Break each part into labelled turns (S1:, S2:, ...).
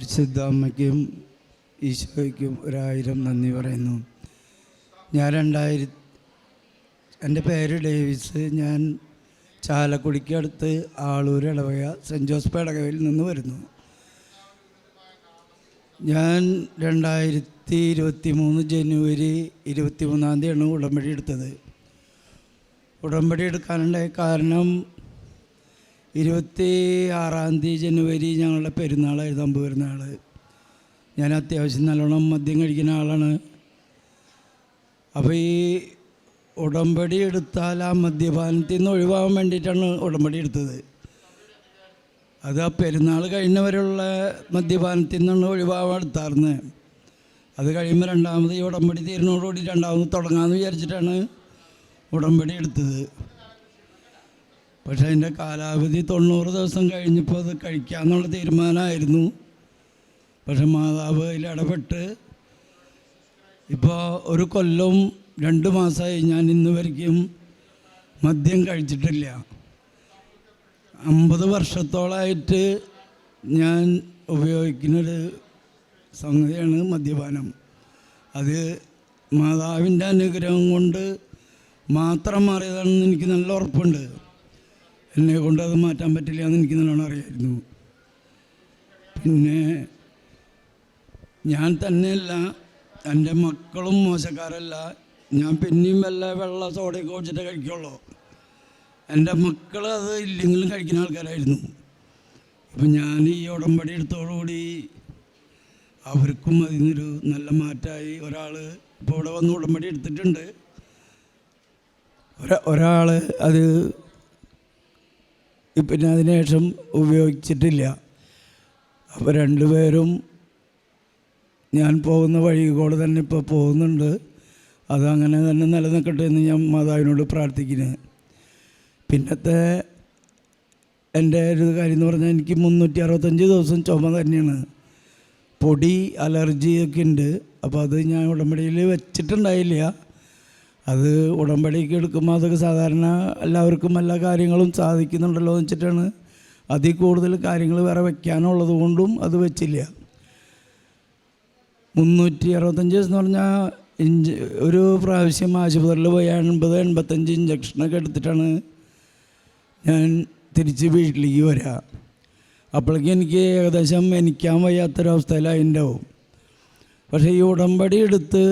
S1: പരിശുദ്ധ അമ്മയ്ക്കും ഈശോയ്ക്കും ഒരായിരം നന്ദി പറയുന്നു. ഞാൻ രണ്ടായിര എന്റെ പേര് ഡേവിസ്. ഞാൻ ചാലക്കുടിക്കടുത്ത് ആളൂർ ഇളവയ സെന്റ് ജോസഫ് പേടകയിൽ നിന്ന് വരുന്നു. ഞാൻ രണ്ടായിരത്തി ഇരുപത്തി മൂന്ന് ജനുവരി ഇരുപത്തി മൂന്നാം തീയതിയാണ് ഉടമ്പടി എടുത്തത്. ഉടമ്പടി എടുക്കാനുണ്ടായ കാരണം ഇരുപത്തി ആറാം തീയതി ജനുവരി ഞങ്ങളുടെ പെരുന്നാളായിരുന്നു അമ്പ് പെരുന്നാൾ ഞാൻ അത്യാവശ്യം നല്ലോണം മദ്യം കഴിക്കുന്ന ആളാണ്. അപ്പോൾ ഈ ഉടമ്പടി എടുത്താൽ ആ മദ്യപാനത്തിൽ നിന്ന് ഒഴിവാകാൻ വേണ്ടിയിട്ടാണ് ഉടമ്പടി എടുത്തത്. അത് ആ പെരുന്നാൾ കഴിഞ്ഞവരുള്ള മദ്യപാനത്തിൽ നിന്നാണ് ഒഴിവാകാൻ എടുത്താർന്ന്. അത് കഴിയുമ്പോൾ രണ്ടാമത് ഈ ഉടമ്പടി തീരുന്നതോടുകൂടി രണ്ടാമത് തുടങ്ങാമെന്ന് വിചാരിച്ചിട്ടാണ് ഉടമ്പടി എടുത്തത്. പക്ഷേ അതിന്റെ കാലാവധി തൊണ്ണൂറ് ദിവസം കഴിഞ്ഞപ്പോൾ അത് കഴിക്കാമെന്നുള്ള തീരുമാനമായിരുന്നു. പക്ഷെ മാതാവ് അതിൽ ഇടപെട്ട് ഇപ്പോൾ ഒരു കൊല്ലവും രണ്ട് മാസമായി ഞാൻ ഇന്ന് വരയ്ക്കും. മദ്യം കഴിച്ചിട്ടില്ല. അമ്പത് വർഷത്തോളമായിട്ട് ഞാൻ ഉപയോഗിക്കുന്നൊരു സംഗതിയാണ് മദ്യപാനം. അത് മാതാവിന്റെ അനുഗ്രഹം കൊണ്ട് മാത്രം മാറിയതാണെന്ന് എനിക്ക് നല്ല ഉറപ്പുണ്ട്. എന്നെ കൊണ്ട് അത് മാറ്റാൻ പറ്റില്ല എന്ന് എനിക്ക് നല്ലോണം അറിയായിരുന്നു. പിന്നെ ഞാൻ തന്നെയല്ല എന്റെ മക്കളും മോശക്കാരല്ല. ഞാൻ പിന്നെയും വല്ല വെള്ള സോഡയൊക്കെ വെച്ചിട്ട് കഴിക്കുള്ളൂ. എന്റെ മക്കൾ അത് ഇല്ലെങ്കിലും കഴിക്കുന്ന ആൾക്കാരായിരുന്നു. അപ്പം ഞാൻ ഈ ഉടമ്പടി എടുത്തോടുകൂടി അവർക്കും അതിനൊരു നല്ല മാറ്റമായി ഒരാൾ ഇപ്പോൾ ഇവിടെ വന്ന് ഉടമ്പടി എടുത്തിട്ടുണ്ട്. ഒരാ ഒരാൾ അത് പിന്നെ അതിനുശേഷം ഉപയോഗിച്ചിട്ടില്ല. അപ്പോൾ രണ്ടുപേരും ഞാൻ പോകുന്ന വഴി കൂടെ തന്നെ ഇപ്പോൾ പോകുന്നുണ്ട്. അതങ്ങനെ തന്നെ നിലനിൽക്കട്ടെ എന്ന് ഞാൻ മാതാവിനോട് പ്രാർത്ഥിക്കുന്നത് പിന്നത്തെ എന്റെ ഒരു കാര്യം എന്ന് പറഞ്ഞാൽ എനിക്ക് മുന്നൂറ്റി അറുപത്തഞ്ച് ദിവസം ചുമ തന്നെയാണ്. പൊടി അലർജിയൊക്കെ ഉണ്ട്. അപ്പോൾ അത് ഞാൻ ഉടമ്പടിയിൽ വെച്ചിട്ടുണ്ടായില്ല. അത് ഉടമ്പടിക്ക് എടുക്കുമ്പോൾ അതൊക്കെ സാധാരണ എല്ലാവർക്കും എല്ലാ കാര്യങ്ങളും സാധിക്കുന്നുണ്ടല്ലോ എന്ന് വെച്ചിട്ടാണ് അതിൽ കൂടുതൽ കാര്യങ്ങൾ വേറെ വെക്കാനുള്ളത് കൊണ്ടും അത് വെച്ചില്ല. മുന്നൂറ്റി അറുപത്തഞ്ച് എന്ന് പറഞ്ഞാൽ ഇഞ്ച് ഒരു പ്രാവശ്യം ആശുപത്രിയിൽ പോയി എൺപത് എൺപത്തഞ്ച് ഇഞ്ചക്ഷനൊക്കെ എടുത്തിട്ടാണ് ഞാൻ തിരിച്ച് വീട്ടിലേക്ക് വരിക അപ്പോഴേക്കും എനിക്ക് ഏകദേശം എനിക്കാൻ വയ്യാത്തൊരവസ്ഥയിലായിണ്ടാവും പക്ഷേ ഈ ഉടമ്പടി എടുത്ത്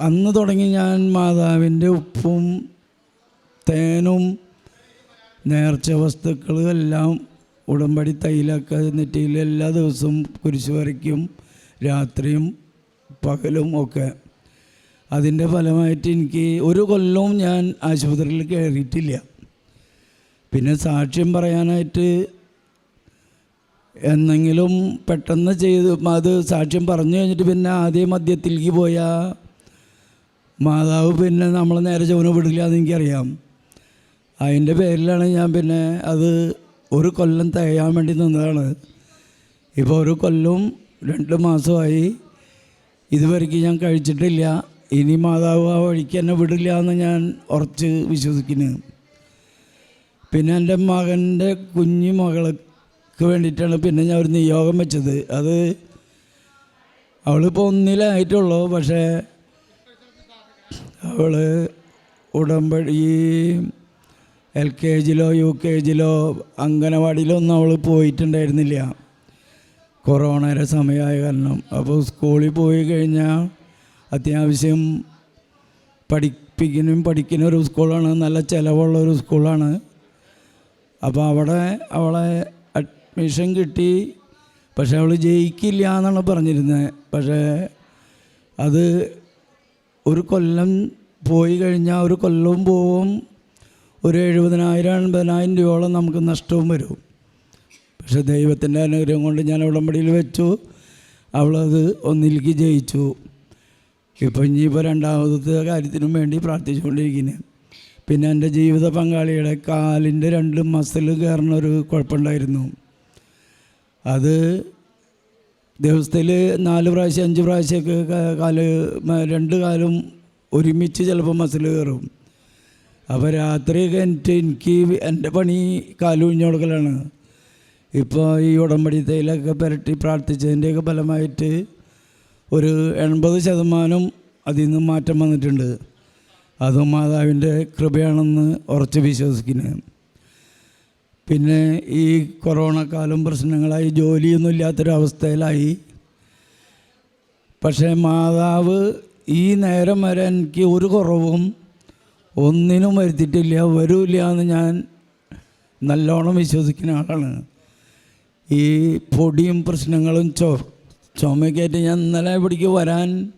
S1: അന്ന് തുടങ്ങി ഞാൻ മാതാവിന്റെ ഉപ്പും തേനും നേർച്ച വസ്തുക്കളും എല്ലാം ഉടമ്പടി തൈലൊക്കെ നെറ്റിയിൽ എല്ലാ ദിവസവും കുരിശ് വരയ്ക്കും രാത്രിയും പകലും ഒക്കെ. അതിന്റെ ഫലമായിട്ട് എനിക്ക് ഒരു കൊല്ലവും ഞാൻ ആശുപത്രിയിൽ കയറിയിട്ടില്ല. പിന്നെ സാക്ഷ്യം പറയാനായിട്ട് എന്നെങ്കിലും പെട്ടെന്ന് ചെയ്ത് അത് സാക്ഷ്യം പറഞ്ഞു കഴിഞ്ഞിട്ട് പിന്നെ ആദ്യം മദ്യത്തിലേക്ക് പോയാൽ മാതാവ് പിന്നെ നമ്മൾ നേരെ ജോന വിടില്ല എന്ന് എനിക്കറിയാം. അതിന്റെ പേരിലാണ് ഞാൻ പിന്നെ അത് ഒരു കൊല്ലം തികയാൻ വേണ്ടി നിന്നതാണ്. ഇപ്പോൾ ഒരു കൊല്ലം രണ്ട് മാസമായി ഇതുവരെയ്ക്ക് ഞാൻ കഴിച്ചിട്ടില്ല. ഇനി മാതാവ് ആ വഴിക്ക് എന്നെ വിടില്ല എന്ന് ഞാൻ ഉറച്ച് വിശ്വസിക്കുന്നു. പിന്നെ എന്റെ മകന്റെ കുഞ്ഞു മകൾക്ക് വേണ്ടിയിട്ടാണ് പിന്നെ ഞാൻ ഒരു നിയോഗം വെച്ചത്. അത് അവളിപ്പോൾ ഒന്നിലായിട്ടുള്ളൂ. പക്ഷേ അവൾ ഉടമ്പടി എൽ കെ ജിയിലോ യു കെ ജിയിലോ അംഗനവാടിയിലോ ഒന്നും അവൾ പോയിട്ടുണ്ടായിരുന്നില്ല കൊറോണയുടെ സമയമായ കാരണം. അപ്പോൾ സ്കൂളിൽ പോയി കഴിഞ്ഞാൽ അത്യാവശ്യം പഠിപ്പിക്കാനും പഠിക്കുന്ന ഒരു സ്കൂളാണ്. നല്ല ചിലവുള്ള ഒരു സ്കൂളാണ്. അപ്പോൾ അവിടെ അവളെ അഡ്മിഷൻ കിട്ടി. പക്ഷെ അവൾ ജയിക്കില്ല എന്നാണ് പറഞ്ഞിരുന്നത് പക്ഷേ അത് ഒരു കൊല്ലം പോയി കഴിഞ്ഞാൽ ഒരു കൊല്ലവും പോവും. ഒരു എഴുപതിനായിരം എൺപതിനായിരം രൂപയോളം നമുക്ക് നഷ്ടവും വരും. പക്ഷെ ദൈവത്തിന്റെ അനുഗ്രഹം കൊണ്ട് ഞാൻ ഉടമ്പടിയിൽ വെച്ചു. അവളത് ഒന്നിലേക്ക് ജയിച്ചു. ഇപ്പം ഇനിയിപ്പോൾ രണ്ടാമത്തെ കാര്യത്തിനും വേണ്ടി പ്രാർത്ഥിച്ചുകൊണ്ടിരിക്കുന്നത് പിന്നെ എന്റെ ജീവിത പങ്കാളിയുടെ കാലിന്റെ രണ്ട് മസിൽ കയറുന്ന ഒരു കുഴപ്പമുണ്ടായിരുന്നു. അത് ദിവസത്തിൽ നാല് പ്രാവശ്യം അഞ്ച് പ്രാവശ്യമൊക്കെ കാൽ രണ്ട് കാലും ഒരുമിച്ച് ചിലപ്പോൾ മസിൽ കയറും. അപ്പോൾ രാത്രി കഴിഞ്ഞിട്ട് എനിക്ക് എന്റെ പണി കാലുഴിഞ്ഞു കൊടുക്കലാണ്. ഇപ്പോൾ ഈ ഉടമ്പടി തേയിലൊക്കെ പുരട്ടി പ്രാർത്ഥിച്ചതിന്റെയൊക്കെ ഫലമായിട്ട് ഒരു എൺപത് ശതമാനം അതിൽ നിന്ന് മാറ്റം വന്നിട്ടുണ്ട്. അതും മാതാവിന്റെ കൃപയാണെന്ന് ഉറച്ച് വിശ്വസിക്കുന്നു. പിന്നെ ഈ കൊറോണ കാലം പ്രശ്നങ്ങളായി ജോലിയൊന്നും ഇല്ലാത്തൊരവസ്ഥയിലായി. പക്ഷേ മാതാവ് ഈ നേരം വരെ എനിക്ക് ഒരു കുറവും ഒന്നിനും വരുത്തിയിട്ടില്ല വരൂല്ല എന്ന് ഞാൻ നല്ലോണം വിശ്വസിക്കുന്ന ആളാണ്. ഈ പൊടിയും പ്രശ്നങ്ങളും ചോ ചുമക്കേറ്റ് ഞാൻ ഇന്നലെ ഇവിടേക്ക് വരാൻ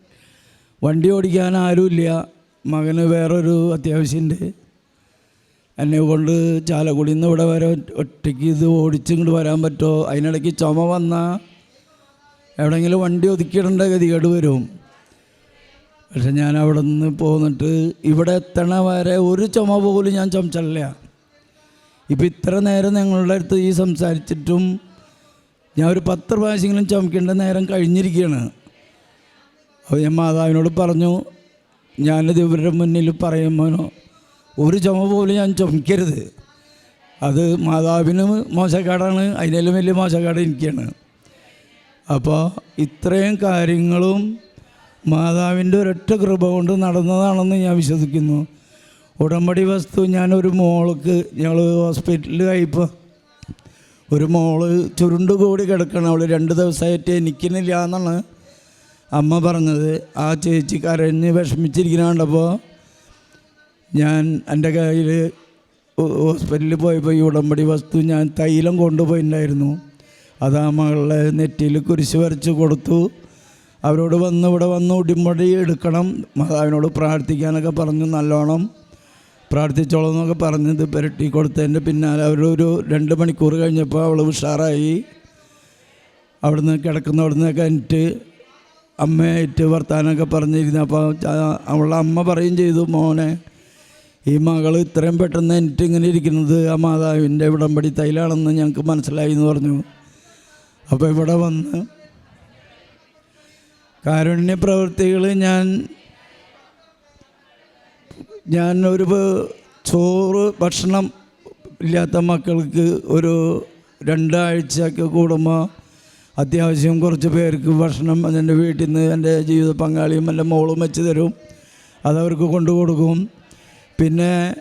S1: വണ്ടി ഓടിക്കാൻ ആരുമില്ല. മകന് വേറൊരു അത്യാവശ്യമുണ്ട്. എന്നെ കൊണ്ട് ചാലക്കുടിയിൽ നിന്ന് ഇവിടെ വരെ ഒറ്റയ്ക്ക് ഇത് ഓടിച്ചിങ്ങോട്ട് വരാൻ പറ്റുമോ അതിനിടയ്ക്ക് ചുമ വന്ന എവിടെയെങ്കിലും വണ്ടി ഒതുക്കിയിടേണ്ട ഗതികേട് വരും. പക്ഷെ ഞാൻ അവിടെ നിന്ന് പോന്നിട്ട് ഇവിടെ എത്തണ വരെ ഒരു ചുമ പോലും ഞാൻ ചുമച്ചല്ല ഇപ്പം ഇത്ര നേരം ഞങ്ങളുടെ അടുത്ത് ഈ സംസാരിച്ചിട്ടും ഞാൻ ഒരു പത്ത് പ്രാവശ്യങ്ങളും ചുമക്കേണ്ട നേരം കഴിഞ്ഞിരിക്കുകയാണ്. അപ്പോൾ ഞാൻ മാതാവിനോട് പറഞ്ഞു ഞാനിത് ഇവരുടെ മുന്നിൽ പറയുമ്പോൾ ഒരു ചുമ പോലും ഞാൻ ചുമക്കരുത്. അത് മാതാവിന് മോശക്കാടാണ് അതിനേലും വലിയ മോശക്കാട് എനിക്കാണ്. അപ്പോൾ ഇത്രയും കാര്യങ്ങളും മാതാവിന്റെ ഒരൊറ്റ കൃപ കൊണ്ട് നടന്നതാണെന്ന് ഞാൻ വിശ്വസിക്കുന്നു. ഉടമ്പടി വസ്തു ഞാനൊരു മോൾക്ക് ഞങ്ങൾ ഹോസ്പിറ്റലിൽ കഴിപ്പോൾ ഒരു മോൾ ചുരുണ്ട് കൂടി കിടക്കണം. അവൾ രണ്ട് ദിവസമായിട്ട് എനിക്കുന്നില്ല എന്നാണ് അമ്മ പറഞ്ഞത്. ആ ചേച്ചി കരഞ്ഞ് വിഷമിച്ചിരിക്കുന്ന കണ്ടപ്പോൾ ഞാൻ എന്റെ കയ്യിൽ ഹോസ്പിറ്റലിൽ പോയപ്പോൾ ഈ ഉടമ്പടി വസ്തു ഞാൻ തൈലം കൊണ്ടുപോയിട്ടുണ്ടായിരുന്നു. അത് ആ മകളുടെ നെറ്റിയിൽ കുരിശ് വരച്ച് കൊടുത്തു. അവരോട് വന്ന് ഇവിടെ വന്ന് ഉടിമ്പടി എടുക്കണം. മാതാവിനോട് പ്രാർത്ഥിക്കാനൊക്കെ പറഞ്ഞു നല്ലോണം പ്രാർത്ഥിച്ചോളൂ എന്നൊക്കെ പറഞ്ഞത് പുരട്ടി കൊടുത്തതിന്റെ പിന്നാലെ അവരൊരു രണ്ട് മണിക്കൂർ കഴിഞ്ഞപ്പോൾ അവൾ ഉഷാറായി. അവിടുന്ന് കിടക്കുന്ന അവിടുന്ന് കഴിഞ്ഞിട്ട് അമ്മയായിട്ട് വർത്താനമൊക്കെ പറഞ്ഞിരുന്നു. അപ്പോൾ അവളുടെ അമ്മ പറയും ചെയ്തു മോനെ ഈ മകൾ ഇത്രയും പെട്ടെന്ന് എനിക്ക് ഇങ്ങനെ ഇരിക്കുന്നത് ആ മാതാവിന്റെ ഉടമ്പടി തൈലാണെന്ന് ഞങ്ങൾക്ക് മനസ്സിലായി എന്ന് പറഞ്ഞു. അപ്പോൾ ഇവിടെ വന്ന് കാരുണ്യ പ്രവൃത്തികൾ ഞാൻ ഞാൻ ഒരു ചോറ് ഭക്ഷണം ഇല്ലാത്ത മക്കൾക്ക് ഒരു രണ്ടാഴ്ചയൊക്കെ കൂടുമ്പോൾ അത്യാവശ്യം കുറച്ച് പേർക്ക് ഭക്ഷണം എന്റെ വീട്ടിൽ നിന്ന് എന്റെ ജീവിത പങ്കാളിയും എന്റെ മോളും വെച്ച് തരും. അതവർക്ക് കൊണ്ടു കൊടുക്കും. പിന്നെ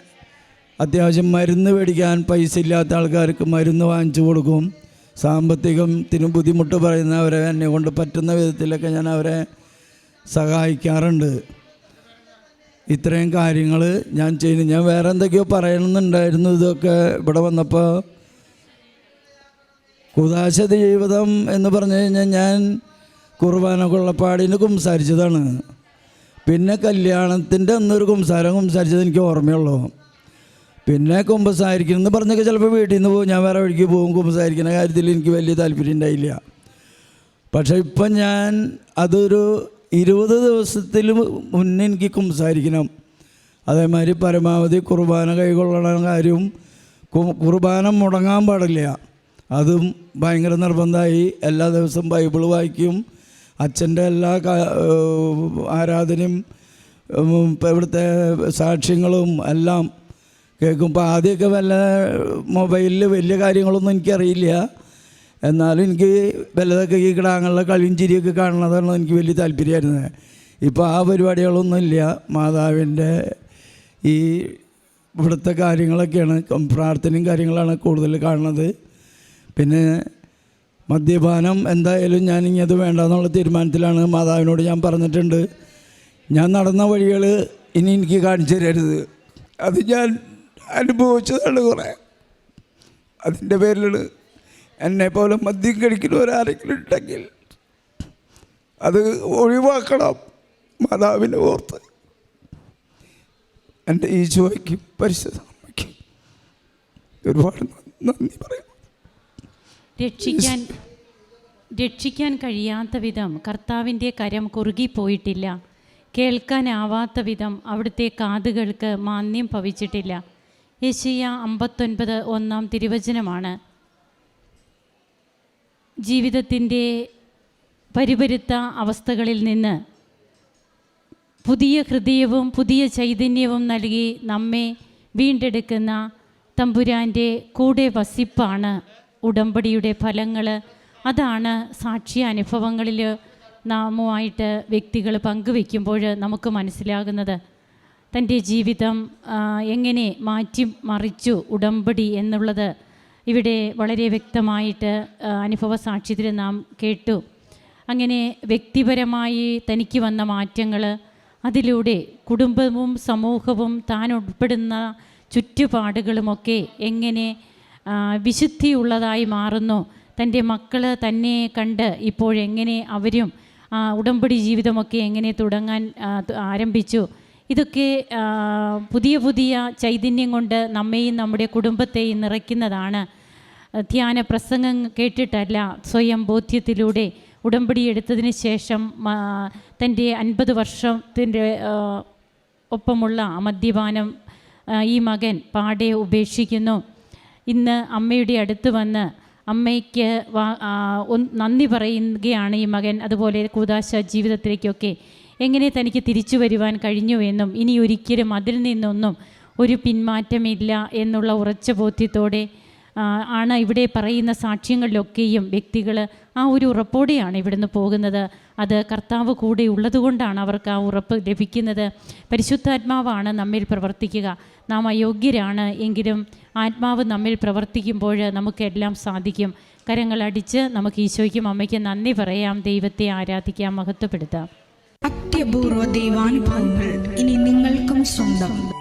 S1: അത്യാവശ്യം മരുന്ന് മേടിക്കാൻ പൈസ ഇല്ലാത്ത ആൾക്കാർക്ക് മരുന്ന് വാങ്ങിച്ചു കൊടുക്കും. സാമ്പത്തികത്തിന് ബുദ്ധിമുട്ട് പറയുന്നവരെ എന്നെ കൊണ്ട് പറ്റുന്ന വിധത്തിലൊക്കെ ഞാൻ അവരെ സഹായിക്കാറുണ്ട്. ഇത്രയും കാര്യങ്ങൾ ഞാൻ ചെയ്യുന്നു ഞാൻ വേറെ എന്തൊക്കെയോ പറയണമെന്നുണ്ടായിരുന്നു. ഇതൊക്കെ ഇവിടെ വന്നപ്പോൾ കുദാശ ജീവിതം എന്ന് പറഞ്ഞു കഴിഞ്ഞാൽ ഞാൻ കുർബാന കൊള്ളപ്പാടിന് കുംസാരിച്ചതാണ്. പിന്നെ കല്യാണത്തിന്റെ അന്നൊരു കുംസാരം കുംസാരിച്ചത് എനിക്ക് ഓർമ്മയുള്ളൂ. പിന്നെ കുമ്പസാരിക്കണം എന്ന് പറഞ്ഞൊക്കെ ചിലപ്പോൾ വീട്ടിൽ നിന്ന് പോകും. ഞാൻ വേറെ വഴിക്ക് പോകും കുമ്പസാരിക്കുന്ന കാര്യത്തിൽ എനിക്ക് വലിയ താല്പര്യം ഉണ്ടായില്ല. പക്ഷേ ഇപ്പം ഞാൻ അതൊരു ഇരുപത് ദിവസത്തിൽ മുന്നേ എനിക്ക് കുംസാരിക്കണം അതേമാതിരി പരമാവധി കുർബാന കൈകൊള്ളണ കാര്യവും കുർബാന മുടങ്ങാൻ പാടില്ല. അതും ഭയങ്കര നിർബന്ധമായി എല്ലാ ദിവസവും ബൈബിൾ വായിക്കും. അച്ഛന്റെ എല്ലാ ആരാധനയും ഇവിടുത്തെ സാക്ഷ്യങ്ങളും എല്ലാം കേൾക്കുമ്പോൾ ആദ്യമൊക്കെ വല്ല മൊബൈലിൽ വലിയ കാര്യങ്ങളൊന്നും എനിക്കറിയില്ല. എന്നാലും എനിക്ക് വല്ലതൊക്കെ ഈ കിടാങ്ങളുടെ കളിയും ചിരിയൊക്കെ കാണുന്നതാണ് എനിക്ക് വലിയ താല്പര്യമായിരുന്നത്. ഇപ്പോൾ ആ പരിപാടികളൊന്നും ഇല്ല മാതാവിന്റെ ഈ ഇവിടുത്തെ കാര്യങ്ങളൊക്കെയാണ് പ്രാർത്ഥനയും കാര്യങ്ങളാണ് കൂടുതൽ കാണുന്നത്. പിന്നെ മദ്യപാനം എന്തായാലും ഞാൻ ഇനി അത് വേണ്ടെന്നുള്ള തീരുമാനത്തിലാണ് മാതാവിനോട് ഞാൻ പറഞ്ഞിട്ടുണ്ട്. ഞാൻ നടന്ന വഴികൾ ഇനി എനിക്ക് കാണിച്ചു തരരുത്. അത് ഞാൻ അനുഭവിച്ചതാണ് കുറേ. അതിന്റെ പേരിൽ എന്നെ പോലെ മദ്യം കഴിക്കുന്നവരാരെങ്കിലും ഉണ്ടെങ്കിൽ അത് ഒഴിവാക്കണം മാതാവിനെ ഓർത്ത്. എന്റെ ഈശോയ്ക്കും പരിശുദ്ധ അമ്മയ്ക്കും ഒരുപാട് നന്ദി പറയാം.
S2: രക്ഷിക്കാൻ രക്ഷിക്കാൻ കഴിയാത്ത വിധം കർത്താവിന്റെ കരം കുറുകിപ്പോയിട്ടില്ല. കേൾക്കാനാവാത്ത വിധം അവിടുത്തെ കാതുകൾക്ക് മാന്യം ഭവിച്ചിട്ടില്ല. യശിയ അമ്പത്തൊൻപത് ഒന്നാം തിരുവചനമാണ്. ജീവിതത്തിന്റെ പരിപരുത്ത അവസ്ഥകളിൽ നിന്ന് പുതിയ ഹൃദയവും പുതിയ ചൈതന്യവും നൽകി നമ്മെ വീണ്ടെടുക്കുന്ന തമ്പുരാന്റെ കൂടെ വസിപ്പാണ്. ഉടമ്പടിയുടെ ഫലങ്ങൾ അതാണ് സാക്ഷി അനുഭവങ്ങളിൽ നാമുമായിട്ട് വ്യക്തികൾ പങ്കുവെക്കുമ്പോൾ നമുക്ക് മനസ്സിലാകുന്നത്. തന്റെ ജീവിതം എങ്ങനെ മാറ്റി മറിച്ചു ഉടമ്പടി എന്നുള്ളത് ഇവിടെ വളരെ വ്യക്തമായിട്ട് അനുഭവ സാക്ഷ്യത്തിൽ നാം കേട്ടു. അങ്ങനെ വ്യക്തിപരമായി തനിക്ക് വന്ന മാറ്റങ്ങൾ അതിലൂടെ കുടുംബവും സമൂഹവും താൻ ഉൾപ്പെടുന്ന ചുറ്റുപാടുകളുമൊക്കെ എങ്ങനെ വിശുദ്ധിയുള്ളതായി മാറുന്നു. തന്റെ മക്കൾ തന്നെ കണ്ട് ഇപ്പോഴെങ്ങനെ അവരും ഉടമ്പടി ജീവിതമൊക്കെ എങ്ങനെ തുടങ്ങാൻ ആരംഭിച്ചു. ഇതൊക്കെ പുതിയ പുതിയ ചൈതന്യം കൊണ്ട് നമ്മെയും നമ്മുടെ കുടുംബത്തെയും നിറയ്ക്കുന്നതാണ്. ധ്യാന പ്രസംഗം കേട്ടിട്ടല്ല സ്വയം ബോധ്യത്തിലൂടെ ഉടമ്പടി എടുത്തതിന് ശേഷം തന്റെ അൻപത് വർഷത്തിന്റെ ഒപ്പമുള്ള മദ്യപാനം ഈ മകൻ പാടെ ഉപേക്ഷിക്കുന്നു. ഇന്ന് അമ്മയുടെ അടുത്ത് വന്ന് അമ്മയ്ക്ക് നന്ദി പറയുകയാണ് ഈ മകൻ. അതുപോലെ കൂതാശ ജീവിതത്തിലേക്കൊക്കെ എങ്ങനെ തനിക്ക് തിരിച്ചു വരുവാൻ കഴിഞ്ഞു എന്നും ഇനി ഒരിക്കലും അതിൽ നിന്നൊന്നും ഒരു പിന്മാറ്റമില്ല എന്നുള്ള ഉറച്ച ബോധ്യത്തോടെ ആണ് ഇവിടെ പറയുന്ന സാക്ഷ്യങ്ങളിലൊക്കെയും വ്യക്തികൾ ആ ഒരു ഉറപ്പോടെയാണ് ഇവിടുന്ന് പോകുന്നത്. അത് കർത്താവ് കൂടെ ഉള്ളതുകൊണ്ടാണ് അവർക്ക് ആ ഉറപ്പ് ലഭിക്കുന്നത്. പരിശുദ്ധാത്മാവാണ് നമ്മിൽ പ്രവർത്തിക്കുക. നാം അയോഗ്യരാണ് എങ്കിലും ആത്മാവ് നമ്മിൽ പ്രവർത്തിക്കുമ്പോൾ നമുക്കെല്ലാം സാധിക്കും. കരങ്ങളടിച്ച് നമുക്ക് ഈശോയ്ക്കും അമ്മയ്ക്കും നന്ദി പറയാം. ദൈവത്തെ ആരാധിക്കാം. മഹത്വപ്പെടുത്താം.
S3: അത്യപൂർവ ദൈവാനുഭവങ്ങൾ ഇനി നിങ്ങൾക്കും സ്വന്തം.